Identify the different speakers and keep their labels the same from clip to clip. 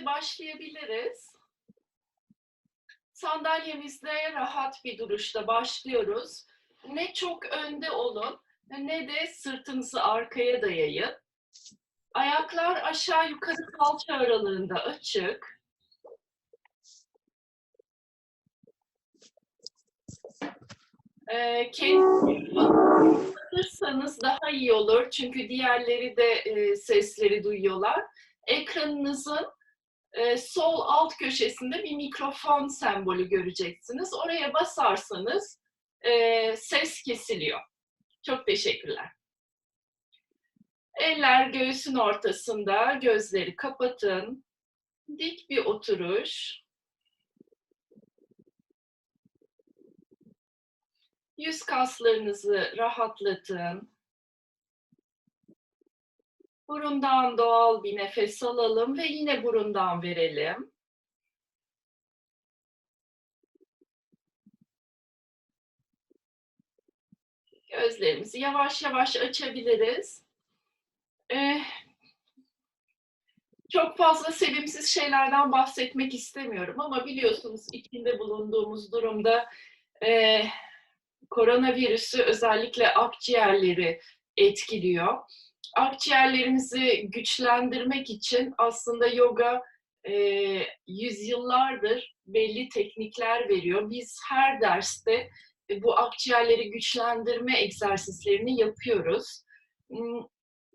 Speaker 1: Derse başlayabiliriz. Sandalyemizde rahat bir duruşta başlıyoruz. Ne çok önde olun ne de sırtınızı arkaya dayayın. Ayaklar aşağı yukarı kalça aralığında açık. Ee, kendinizi kapatırsanız daha iyi olur. Çünkü diğerleri de e, sesleri duyuyorlar. Ekranınızın e, sol alt köşesinde bir mikrofon sembolü göreceksiniz. Oraya basarsanız e, ses kesiliyor. Çok teşekkürler. Eller göğsün ortasında, gözleri kapatın. Dik bir oturuş. Yüz kaslarınızı rahatlatın. Burundan doğal bir nefes alalım ve yine burundan verelim. Gözlerimizi yavaş yavaş açabiliriz. Ee, çok fazla sevimsiz şeylerden bahsetmek istemiyorum ama biliyorsunuz içinde bulunduğumuz durumda e, koronavirüsü özellikle akciğerleri etkiliyor. Akciğerlerimizi güçlendirmek için aslında yoga e, yüzyıllardır belli teknikler veriyor. Biz her derste e, bu akciğerleri güçlendirme egzersizlerini yapıyoruz. Hmm,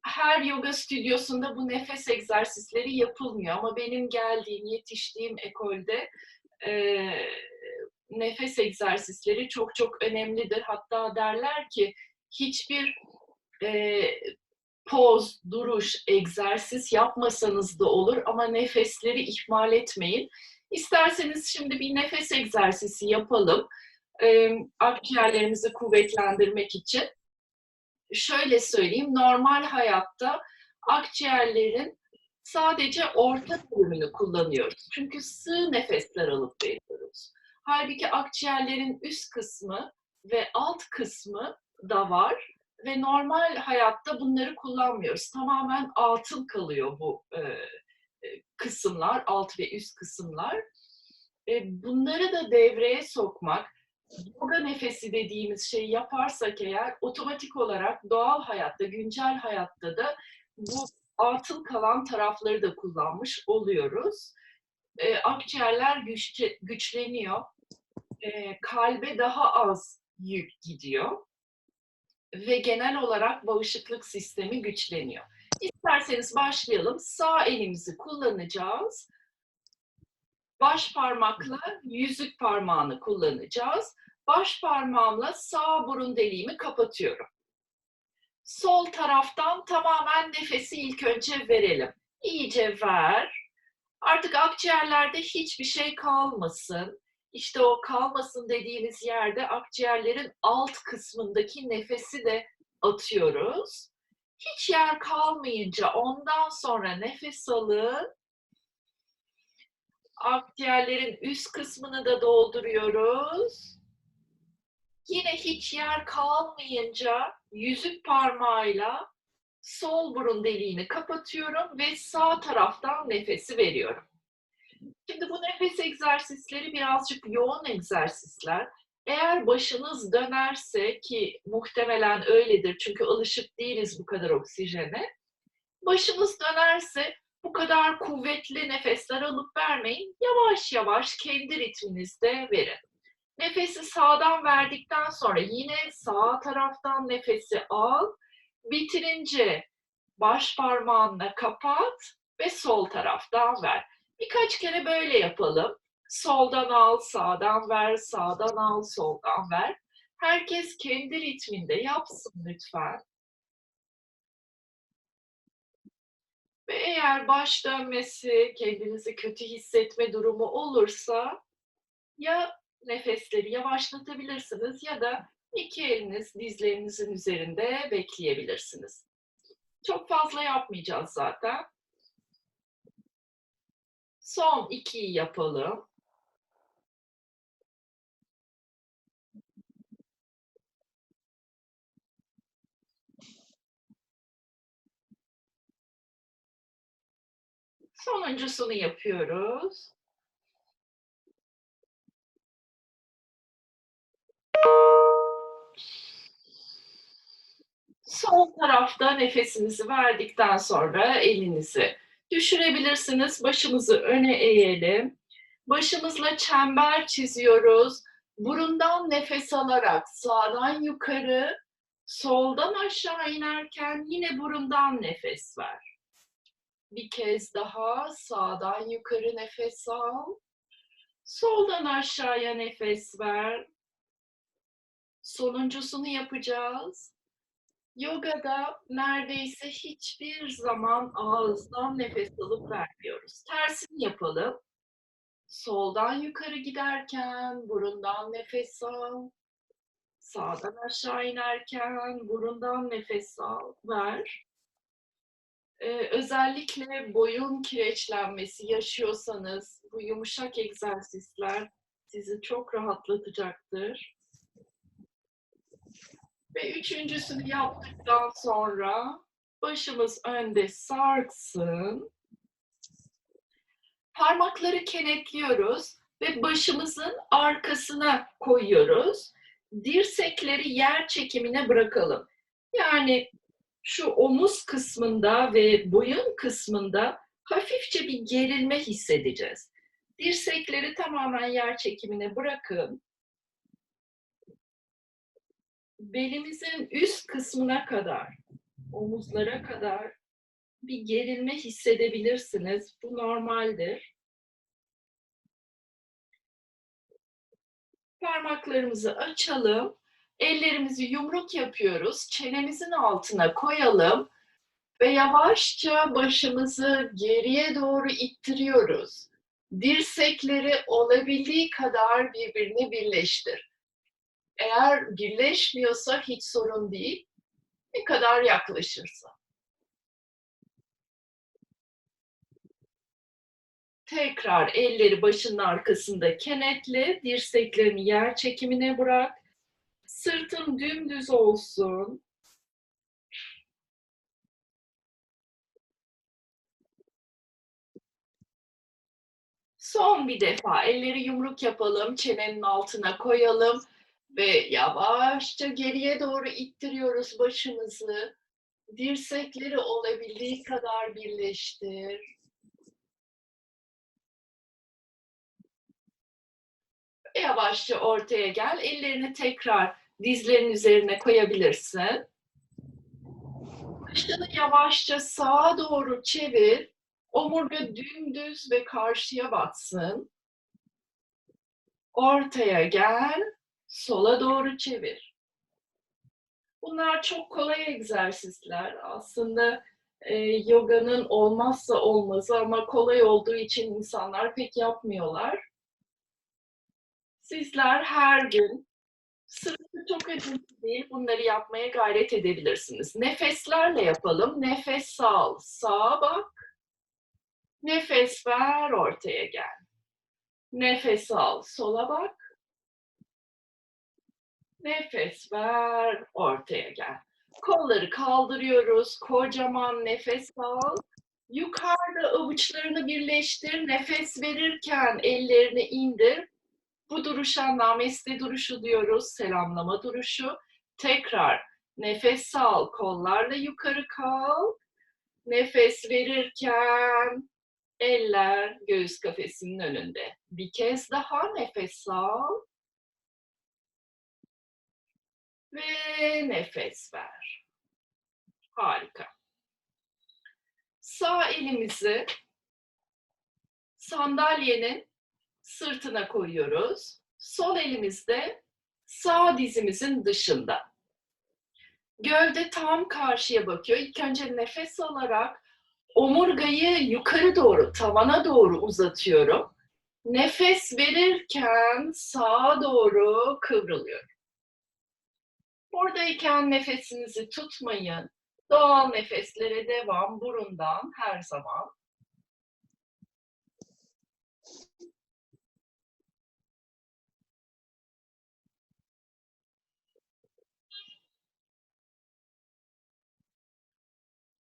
Speaker 1: her yoga stüdyosunda bu nefes egzersizleri yapılmıyor ama benim geldiğim, yetiştiğim ekolde e, nefes egzersizleri çok çok önemlidir. Hatta derler ki hiçbir e, poz, duruş, egzersiz yapmasanız da olur ama nefesleri ihmal etmeyin. İsterseniz şimdi bir nefes egzersizi yapalım. E, akciğerlerimizi kuvvetlendirmek için. Şöyle söyleyeyim, normal hayatta akciğerlerin sadece orta bölümünü kullanıyoruz. Çünkü sığ nefesler alıp veriyoruz. Halbuki akciğerlerin üst kısmı ve alt kısmı da var ve normal hayatta bunları kullanmıyoruz. Tamamen atıl kalıyor bu e, kısımlar, alt ve üst kısımlar. E, bunları da devreye sokmak, yoga nefesi dediğimiz şeyi yaparsak eğer otomatik olarak doğal hayatta, güncel hayatta da bu atıl kalan tarafları da kullanmış oluyoruz. E, akciğerler güçte, güçleniyor. E, kalbe daha az yük gidiyor. Ve genel olarak bağışıklık sistemi güçleniyor. İsterseniz başlayalım. Sağ elimizi kullanacağız. Baş parmakla yüzük parmağını kullanacağız. Baş parmağımla sağ burun deliğimi kapatıyorum. Sol taraftan tamamen nefesi ilk önce verelim. İyice ver. Artık akciğerlerde hiçbir şey kalmasın. İşte o kalmasın dediğimiz yerde akciğerlerin alt kısmındaki nefesi de atıyoruz. Hiç yer kalmayınca ondan sonra nefes alın. Akciğerlerin üst kısmını da dolduruyoruz. Yine hiç yer kalmayınca yüzük parmağıyla sol burun deliğini kapatıyorum ve sağ taraftan nefesi veriyorum. Şimdi bu nefes egzersizleri birazcık yoğun egzersizler. Eğer başınız dönerse ki muhtemelen öyledir çünkü alışık değiliz bu kadar oksijene. Başınız dönerse bu kadar kuvvetli nefesler alıp vermeyin. Yavaş yavaş kendi ritminizde verin. Nefesi sağdan verdikten sonra yine sağ taraftan nefesi al. Bitirince baş parmağınla kapat ve sol taraftan ver. Birkaç kere böyle yapalım. Soldan al, sağdan ver, sağdan al, soldan ver. Herkes kendi ritminde yapsın lütfen. Ve eğer baş dönmesi, kendinizi kötü hissetme durumu olursa ya nefesleri yavaşlatabilirsiniz ya da iki eliniz dizlerinizin üzerinde bekleyebilirsiniz. Çok fazla yapmayacağız zaten. Son ikiyi yapalım. Sonuncusunu yapıyoruz. Sol tarafta nefesinizi verdikten sonra elinizi düşürebilirsiniz. Başımızı öne eğelim. Başımızla çember çiziyoruz. Burundan nefes alarak sağdan yukarı, soldan aşağı inerken yine burundan nefes ver. Bir kez daha sağdan yukarı nefes al. Soldan aşağıya nefes ver. Sonuncusunu yapacağız. Yogada neredeyse hiçbir zaman ağızdan nefes alıp vermiyoruz. Tersini yapalım. Soldan yukarı giderken burundan nefes al. Sağdan aşağı inerken burundan nefes al, ver. Ee, özellikle boyun kireçlenmesi yaşıyorsanız bu yumuşak egzersizler sizi çok rahatlatacaktır. Ve üçüncüsünü yaptıktan sonra başımız önde sarksın. Parmakları kenetliyoruz ve başımızın arkasına koyuyoruz. Dirsekleri yer çekimine bırakalım. Yani şu omuz kısmında ve boyun kısmında hafifçe bir gerilme hissedeceğiz. Dirsekleri tamamen yer çekimine bırakın. Belimizin üst kısmına kadar, omuzlara kadar bir gerilme hissedebilirsiniz. Bu normaldir. Parmaklarımızı açalım. Ellerimizi yumruk yapıyoruz. Çenemizin altına koyalım ve yavaşça başımızı geriye doğru ittiriyoruz. Dirsekleri olabildiği kadar birbirine birleştir. Eğer birleşmiyorsa hiç sorun değil. Ne kadar yaklaşırsa. Tekrar elleri başının arkasında kenetle, dirseklerini yer çekimine bırak. Sırtın dümdüz olsun. Son bir defa elleri yumruk yapalım, çenenin altına koyalım ve yavaşça geriye doğru ittiriyoruz başımızı. Dirsekleri olabildiği kadar birleştir. Yavaşça ortaya gel. Ellerini tekrar dizlerin üzerine koyabilirsin. Başını yavaşça sağa doğru çevir. Omurga dümdüz ve karşıya baksın. Ortaya gel. Sola doğru çevir. Bunlar çok kolay egzersizler. Aslında e, yoganın olmazsa olmazı ama kolay olduğu için insanlar pek yapmıyorlar. Sizler her gün sırası çok önemli değil. Bunları yapmaya gayret edebilirsiniz. Nefeslerle yapalım. Nefes al. Sağa bak. Nefes ver. Ortaya gel. Nefes al. Sola bak. Nefes ver. Ortaya gel. Kolları kaldırıyoruz. Kocaman nefes al. Yukarıda avuçlarını birleştir. Nefes verirken ellerini indir. Bu duruşa nameste duruşu diyoruz, selamlama duruşu. Tekrar nefes al, kollarla yukarı kalk. Nefes verirken eller göğüs kafesinin önünde. Bir kez daha nefes al. Ve nefes ver. Harika. Sağ elimizi sandalyenin sırtına koyuyoruz. Sol elimizde sağ dizimizin dışında. Gövde tam karşıya bakıyor. İlk önce nefes alarak omurgayı yukarı doğru, tavana doğru uzatıyorum. Nefes verirken sağa doğru kıvrılıyorum. Buradayken nefesinizi tutmayın. Doğal nefeslere devam burundan her zaman.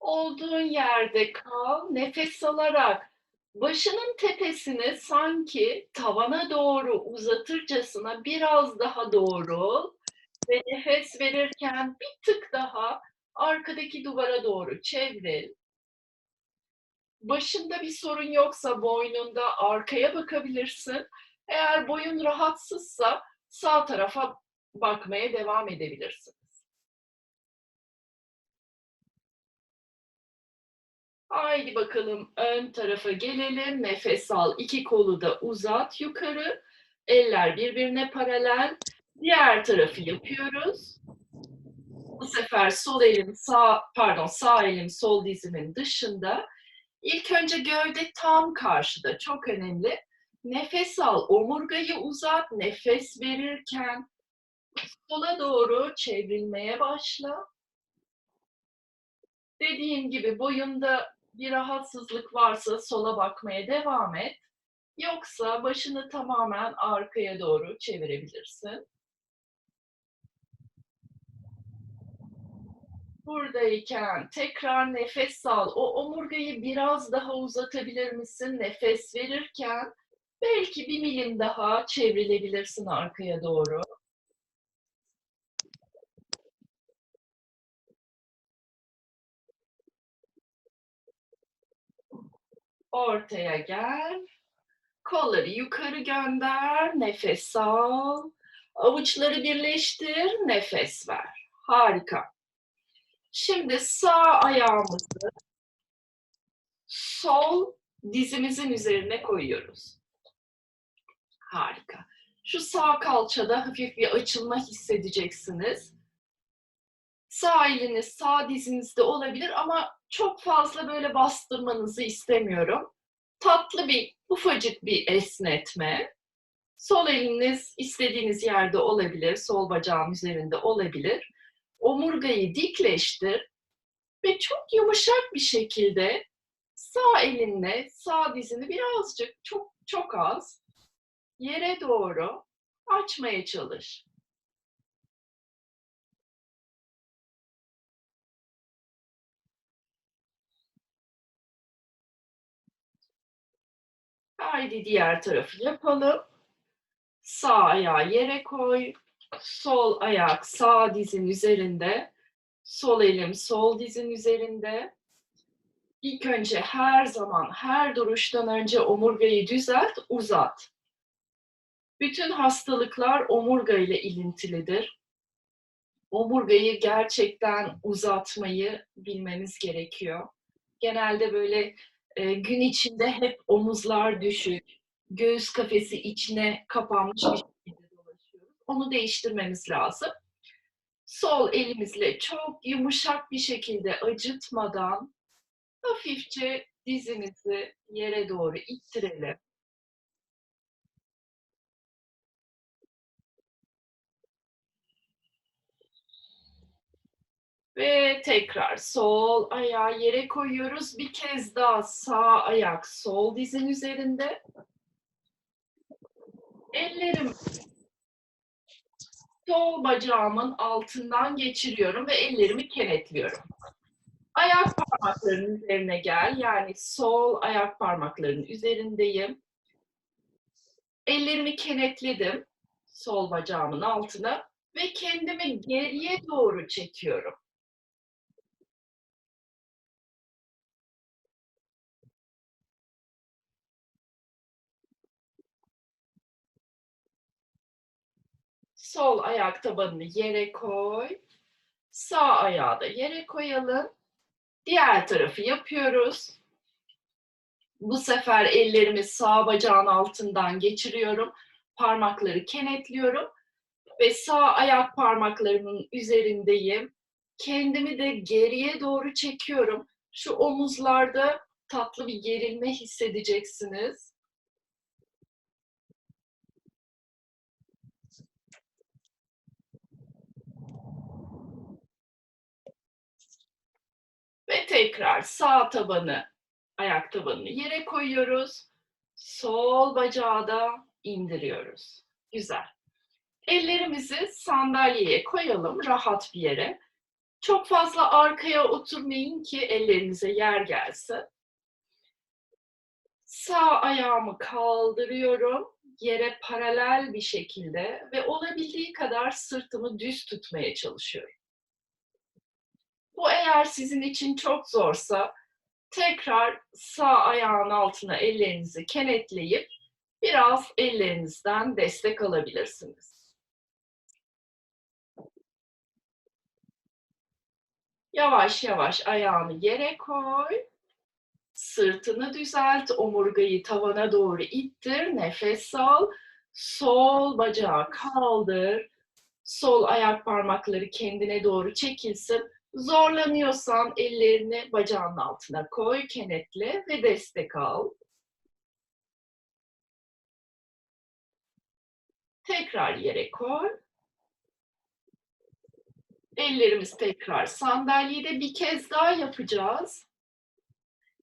Speaker 1: Olduğun yerde kal, nefes alarak başının tepesini sanki tavana doğru uzatırcasına biraz daha doğru ve nefes verirken bir tık daha arkadaki duvara doğru çevril. Başında bir sorun yoksa boynunda arkaya bakabilirsin. Eğer boyun rahatsızsa sağ tarafa bakmaya devam edebilirsin. Haydi bakalım ön tarafa gelelim. Nefes al. İki kolu da uzat yukarı. Eller birbirine paralel. Diğer tarafı yapıyoruz. Bu sefer sol elim sağ pardon sağ elim sol dizimin dışında. İlk önce gövde tam karşıda. Çok önemli. Nefes al. Omurgayı uzat. Nefes verirken sola doğru çevrilmeye başla. Dediğim gibi boyunda bir rahatsızlık varsa sola bakmaya devam et. Yoksa başını tamamen arkaya doğru çevirebilirsin. Buradayken tekrar nefes al. O omurgayı biraz daha uzatabilir misin? Nefes verirken belki bir milim daha çevrilebilirsin arkaya doğru. Ortaya gel. Kolları yukarı gönder. Nefes al. Avuçları birleştir. Nefes ver. Harika. Şimdi sağ ayağımızı sol dizimizin üzerine koyuyoruz. Harika. Şu sağ kalçada hafif bir açılma hissedeceksiniz. Sağ eliniz sağ dizinizde olabilir ama çok fazla böyle bastırmanızı istemiyorum. Tatlı bir, ufacık bir esnetme. Sol eliniz istediğiniz yerde olabilir, sol bacağın üzerinde olabilir. Omurgayı dikleştir ve çok yumuşak bir şekilde sağ elinle sağ dizini birazcık, çok çok az yere doğru açmaya çalış. Haydi diğer tarafı yapalım. Sağ ayağı yere koy. Sol ayak sağ dizin üzerinde. Sol elim sol dizin üzerinde. İlk önce her zaman, her duruştan önce omurgayı düzelt, uzat. Bütün hastalıklar omurga ile ilintilidir. Omurgayı gerçekten uzatmayı bilmemiz gerekiyor. Genelde böyle e, gün içinde hep omuzlar düşük, göğüs kafesi içine kapanmış bir. Onu değiştirmemiz lazım. Sol elimizle çok yumuşak bir şekilde acıtmadan hafifçe dizimizi yere doğru ittirelim. Ve tekrar sol ayağı yere koyuyoruz. Bir kez daha sağ ayak sol dizin üzerinde. Ellerim sol bacağımın altından geçiriyorum ve ellerimi kenetliyorum. Ayak parmaklarının üzerine gel. Yani sol ayak parmaklarının üzerindeyim. Ellerimi kenetledim sol bacağımın altına ve kendimi geriye doğru çekiyorum. Sol ayak tabanını yere koy. Sağ ayağı da yere koyalım. Diğer tarafı yapıyoruz. Bu sefer ellerimi sağ bacağın altından geçiriyorum. Parmakları kenetliyorum ve sağ ayak parmaklarımın üzerindeyim. Kendimi de geriye doğru çekiyorum. Şu omuzlarda tatlı bir gerilme hissedeceksiniz. Ve tekrar sağ tabanı, ayak tabanını yere koyuyoruz. Sol bacağı da indiriyoruz. Güzel. Ellerimizi sandalyeye koyalım rahat bir yere. Çok fazla arkaya oturmayın ki ellerinize yer gelsin. Sağ ayağımı kaldırıyorum yere paralel bir şekilde ve olabildiği kadar sırtımı düz tutmaya çalışıyorum. Bu eğer sizin için çok zorsa tekrar sağ ayağın altına ellerinizi kenetleyip biraz ellerinizden destek alabilirsiniz. Yavaş yavaş ayağını yere koy. Sırtını düzelt, omurgayı tavana doğru ittir, nefes al. Sol bacağı kaldır. Sol ayak parmakları kendine doğru çekilsin. Zorlanıyorsan ellerini bacağın altına koy, kenetle ve destek al. Tekrar yere koy. Ellerimiz tekrar sandalyede bir kez daha yapacağız.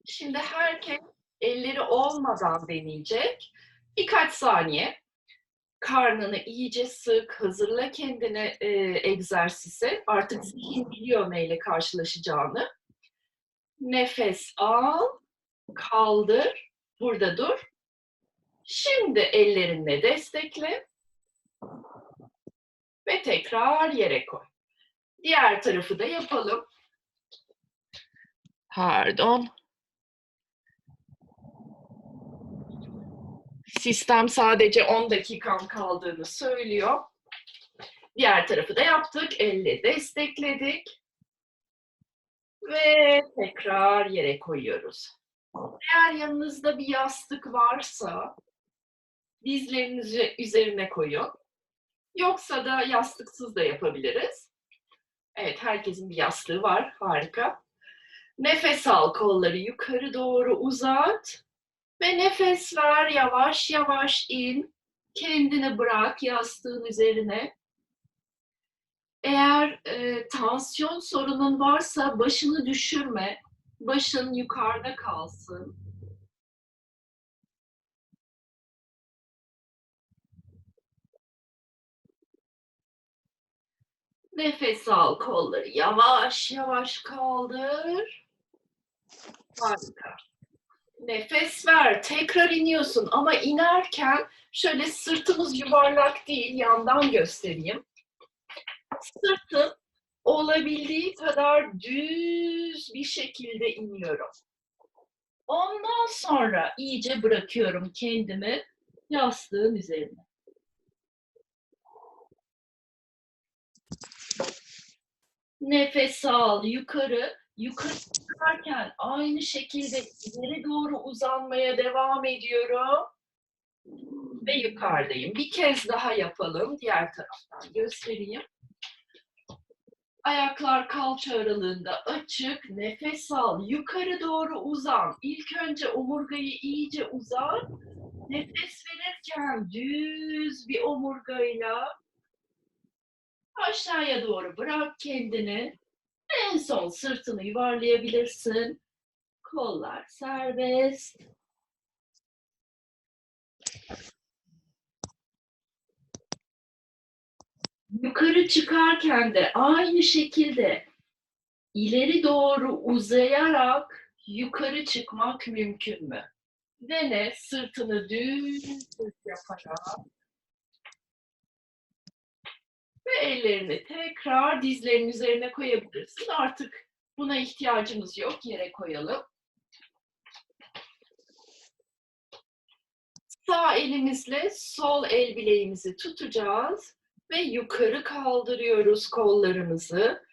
Speaker 1: Şimdi herkes elleri olmadan deneyecek. Birkaç saniye karnını iyice sık, hazırla kendine e, egzersize. Artık zihin biliyor neyle karşılaşacağını. Nefes al, kaldır, burada dur. Şimdi ellerinle destekle ve tekrar yere koy. Diğer tarafı da yapalım. Pardon. Sistem sadece 10 dakikam kaldığını söylüyor. Diğer tarafı da yaptık. Elle destekledik. Ve tekrar yere koyuyoruz. Eğer yanınızda bir yastık varsa dizlerinizi üzerine koyun. Yoksa da yastıksız da yapabiliriz. Evet, herkesin bir yastığı var. Harika. Nefes al, kolları yukarı doğru uzat. Ve nefes ver, yavaş yavaş in. Kendini bırak yastığın üzerine. Eğer e, tansiyon sorunun varsa başını düşürme. Başın yukarıda kalsın. Nefes al, kolları yavaş yavaş kaldır. Harika. Nefes ver, tekrar iniyorsun ama inerken şöyle sırtımız yuvarlak değil, yandan göstereyim. Sırtım olabildiği kadar düz bir şekilde iniyorum. Ondan sonra iyice bırakıyorum kendimi yastığın üzerine. Nefes al yukarı. Yukarı çıkarken aynı şekilde ileri doğru uzanmaya devam ediyorum. Ve yukarıdayım. Bir kez daha yapalım. Diğer taraftan göstereyim. Ayaklar kalça aralığında açık. Nefes al. Yukarı doğru uzan. İlk önce omurgayı iyice uzat. Nefes verirken düz bir omurgayla aşağıya doğru bırak kendini. En son sırtını yuvarlayabilirsin. Kollar serbest. Yukarı çıkarken de aynı şekilde ileri doğru uzayarak yukarı çıkmak mümkün mü? Dene sırtını düz yaparak ve ellerini tekrar dizlerin üzerine koyabilirsin. Artık buna ihtiyacımız yok. Yere koyalım. Sağ elimizle sol el bileğimizi tutacağız ve yukarı kaldırıyoruz kollarımızı.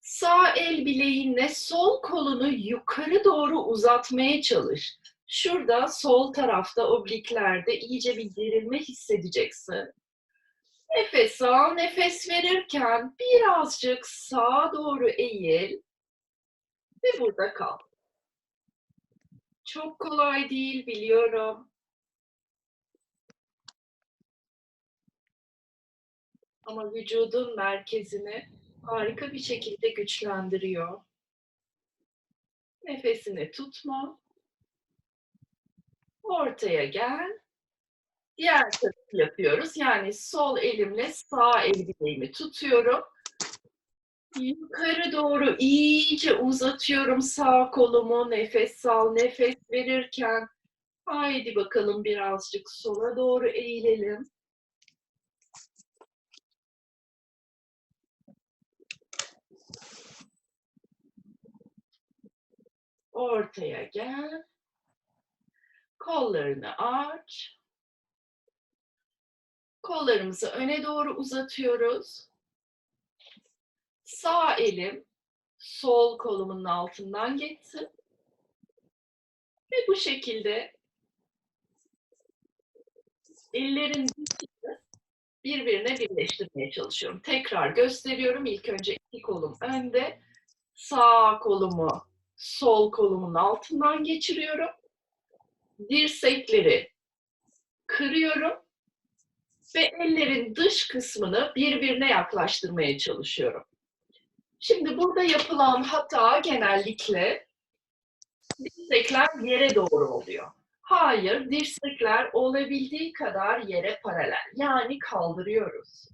Speaker 1: Sağ el bileğinle sol kolunu yukarı doğru uzatmaya çalış. Şurada sol tarafta obliklerde iyice bir gerilme hissedeceksin. Nefes al, nefes verirken birazcık sağa doğru eğil ve burada kal. Çok kolay değil biliyorum. Ama vücudun merkezini harika bir şekilde güçlendiriyor. Nefesini tutma. Ortaya gel. Diğer tarafı yapıyoruz. Yani sol elimle sağ el bileğimi tutuyorum. Yukarı doğru iyice uzatıyorum sağ kolumu. Nefes al, nefes verirken. Haydi bakalım birazcık sola doğru eğilelim. Ortaya gel. Kollarını aç. Kollarımızı öne doğru uzatıyoruz. Sağ elim sol kolumun altından geçsin. Ve bu şekilde ellerin birbirine birleştirmeye çalışıyorum. Tekrar gösteriyorum. İlk önce iki kolum önde. Sağ kolumu sol kolumun altından geçiriyorum. Dirsekleri kırıyorum ve ellerin dış kısmını birbirine yaklaştırmaya çalışıyorum. Şimdi burada yapılan hata genellikle dirsekler yere doğru oluyor. Hayır, dirsekler olabildiği kadar yere paralel. Yani kaldırıyoruz.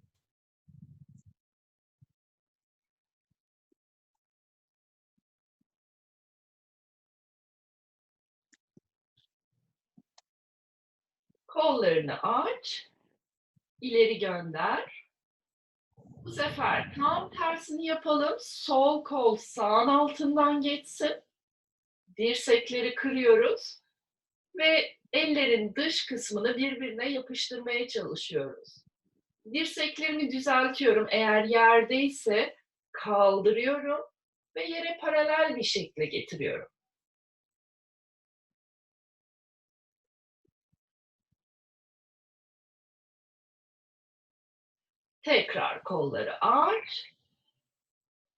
Speaker 1: Kollarını aç, ileri gönder. Bu sefer tam tersini yapalım. Sol kol sağın altından geçsin. Dirsekleri kırıyoruz ve ellerin dış kısmını birbirine yapıştırmaya çalışıyoruz. Dirseklerimi düzeltiyorum. Eğer yerdeyse kaldırıyorum ve yere paralel bir şekle getiriyorum. Tekrar kolları aç.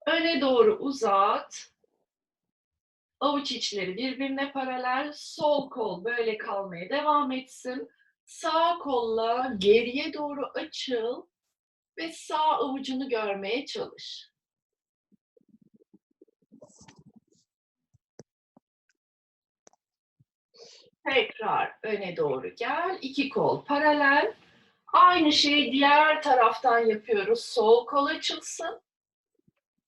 Speaker 1: Öne doğru uzat. Avuç içleri birbirine paralel. Sol kol böyle kalmaya devam etsin. Sağ kolla geriye doğru açıl ve sağ avucunu görmeye çalış. Tekrar öne doğru gel. İki kol paralel. Aynı şeyi diğer taraftan yapıyoruz. Sol kol açılsın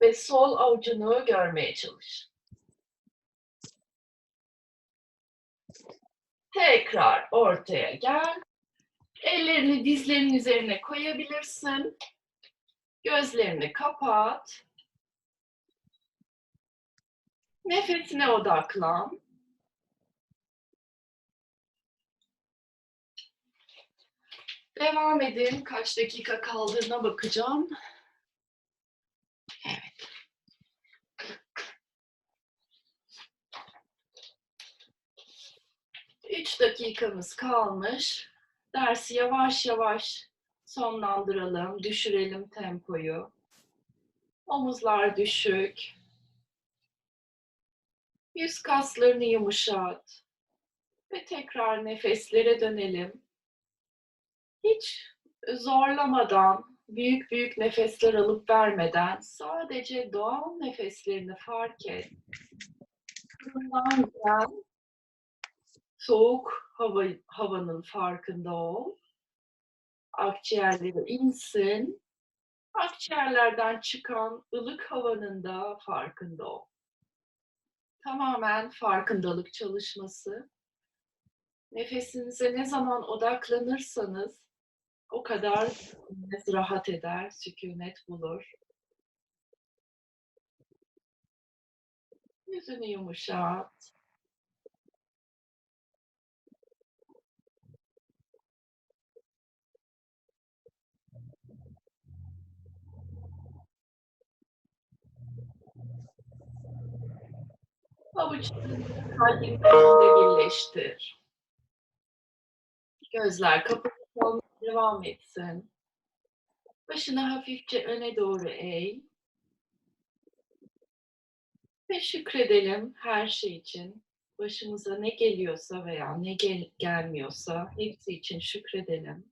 Speaker 1: ve sol avucunu görmeye çalış. Tekrar ortaya gel. Ellerini dizlerin üzerine koyabilirsin. Gözlerini kapat. Nefesine odaklan. Devam edin. Kaç dakika kaldığına bakacağım. Evet. Üç dakikamız kalmış. Dersi yavaş yavaş sonlandıralım, düşürelim tempoyu. Omuzlar düşük. Yüz kaslarını yumuşat. Ve tekrar nefeslere dönelim. Hiç zorlamadan, büyük büyük nefesler alıp vermeden sadece doğal nefeslerini fark et. Burundan gelen soğuk hava, havanın farkında ol. Akciğerleri insin. Akciğerlerden çıkan ılık havanın da farkında ol. Tamamen farkındalık çalışması. Nefesinize ne zaman odaklanırsanız o kadar rahat eder, sükunet bulur. Yüzünü yumuşat. Avuçlarını kalbin birleştir. Gözler kapalı devam etsin. Başını hafifçe öne doğru eğ. Ve şükredelim her şey için. Başımıza ne geliyorsa veya ne gel gelmiyorsa hepsi için şükredelim.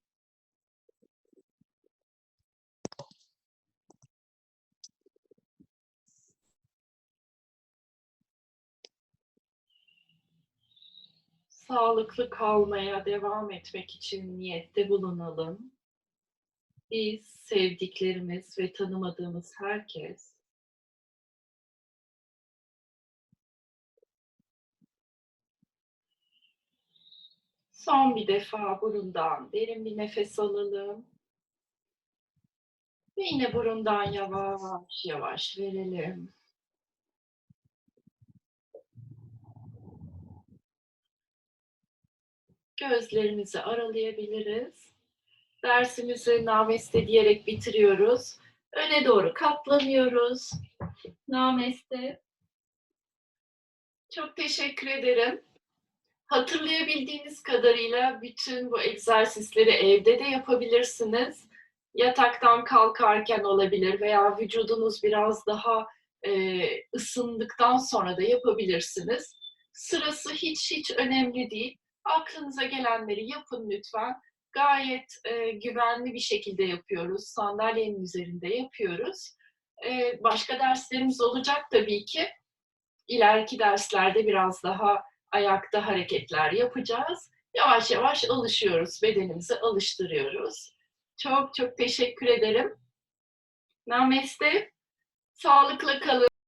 Speaker 1: sağlıklı kalmaya devam etmek için niyette bulunalım. Biz, sevdiklerimiz ve tanımadığımız herkes Son bir defa burundan derin bir nefes alalım. Ve yine burundan yavaş yavaş verelim. Gözlerimizi aralayabiliriz. Dersimizi nameste diyerek bitiriyoruz. Öne doğru katlanıyoruz. Nameste. Çok teşekkür ederim. Hatırlayabildiğiniz kadarıyla bütün bu egzersizleri evde de yapabilirsiniz. Yataktan kalkarken olabilir veya vücudunuz biraz daha e, ısındıktan sonra da yapabilirsiniz. Sırası hiç hiç önemli değil. Aklınıza gelenleri yapın lütfen. Gayet e, güvenli bir şekilde yapıyoruz. Sandalyenin üzerinde yapıyoruz. E, başka derslerimiz olacak tabii ki. İleriki derslerde biraz daha ayakta hareketler yapacağız. Yavaş yavaş alışıyoruz, bedenimizi alıştırıyoruz. Çok çok teşekkür ederim. Namaste. Sağlıkla kalın.